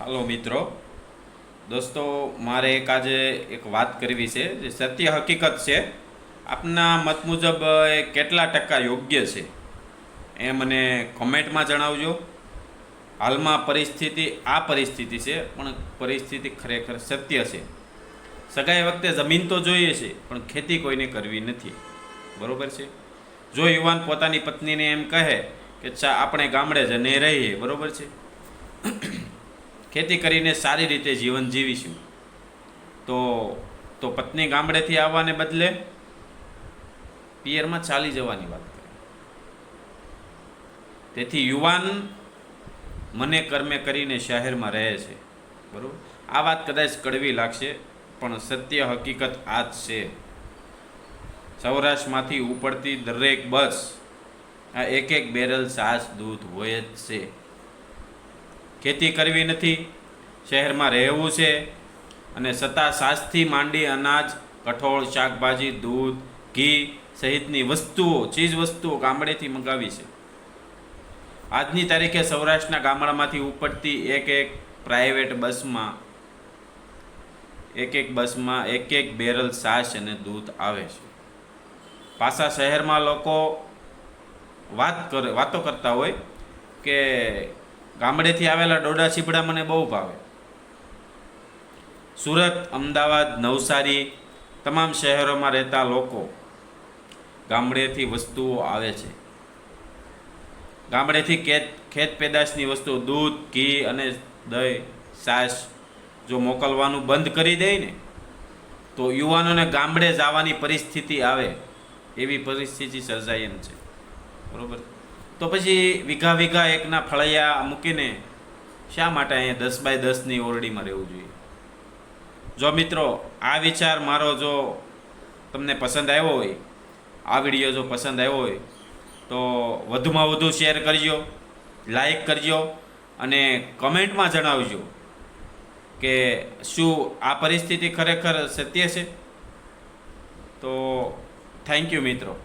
હાલો મિત્રો. દોસ્તો, મારે એક આજે એક વાત કરવી છે, જે સત્ય હકીકત છે. આપના મત મુજબ, એ કેટલા ટકા યોગ્ય છે? એ મને કોમેન્ટમાં જણાવજો. હાલમાં પરિસ્થિતિ આ પરિસ્થિતિ છે, પણ પરિસ્થિતિ ખરેખર સત્ય છે. સગાઈ વખતે જમીન તો જોઈએ છે, પણ ખેતી કોઈને કરવી નથી. બરાબર છે? જો યુવાન પોતાની પત્નીને એમ કહે કે, ચા, આપણે ગામડે જને રહીએ. બરાબર છે? ખેતી કરીને સારી રીતે જીવન જીવીશું. તો તો પત્ની ગામડેથી આવવાને બદલે પિયરમાં ચાલી જવાની વાત કરે. તેથી યુવાન મને કર્મે કરીને શહેરમાં રહે છે. બરાબર? આ વાત કદાચ કડવી લાગશે, પણ સત્ય હકીકત આ જ છે. સૌરાષ્ટ્રમાંથી ઉપડતી દરેક બસ આ એક એક બેરલ સાસ દૂધ હોય જ છે. ખેતી કરવી નથી, શહેરમાં રહેવું છે અને સત્તા સાસથી માંડી અનાજ, કઠોળ, શાકભાજી, દૂધ, ઘી સહિતની વસ્તુઓ, ચીજ વસ્તુઓ ગામડેથી મંગાવી છે. આજની તારીખે સૌરાષ્ટ્રના ગામડામાંથી ઉપડતી એક એક પ્રાઇવેટ બસમાં, એક એક બસમાં એક એક બેરલ છાશ અને દૂધ આવે છે. પાછા શહેરમાં લોકો વાત કરે, વાતો કરતા હોય કે ગામડેથી આવેલા ડોડા છીપડા મને બહુ ભાવે. સુરત, અમદાવાદ, નવસારી તમામ શહેરોમાં રહેતા લોકો ગામડેથી વસ્તુઓ આવે છે. ગામડેથી ખેત ખેત પેદાશની વસ્તુઓ દૂધ, ઘી અને દહીં, છાશ જો મોકલવાનું બંધ કરી દે ને, તો યુવાનોને ગામડે જવાની પરિસ્થિતિ આવે. એવી પરિસ્થિતિ સર્જાય એમ છે. બરોબર? તો પછી વીઘા વીઘા એકના ફળિયા મૂકીને શા માટે અહીંયા દસ બાય દસની ઓરડીમાં રહેવું જોઈએ? જો મિત્રો, આ વિચાર મારો જો તમને પસંદ આવ્યો હોય, આ વીડિયો જો પસંદ આવ્યો હોય, તો વધુમાં વધુ શેર કરજો, લાઈક કરજો અને કમેન્ટમાં જણાવજો કે શું આ પરિસ્થિતિ ખરેખર સત્ય છે? તો થેન્ક યુ મિત્રો.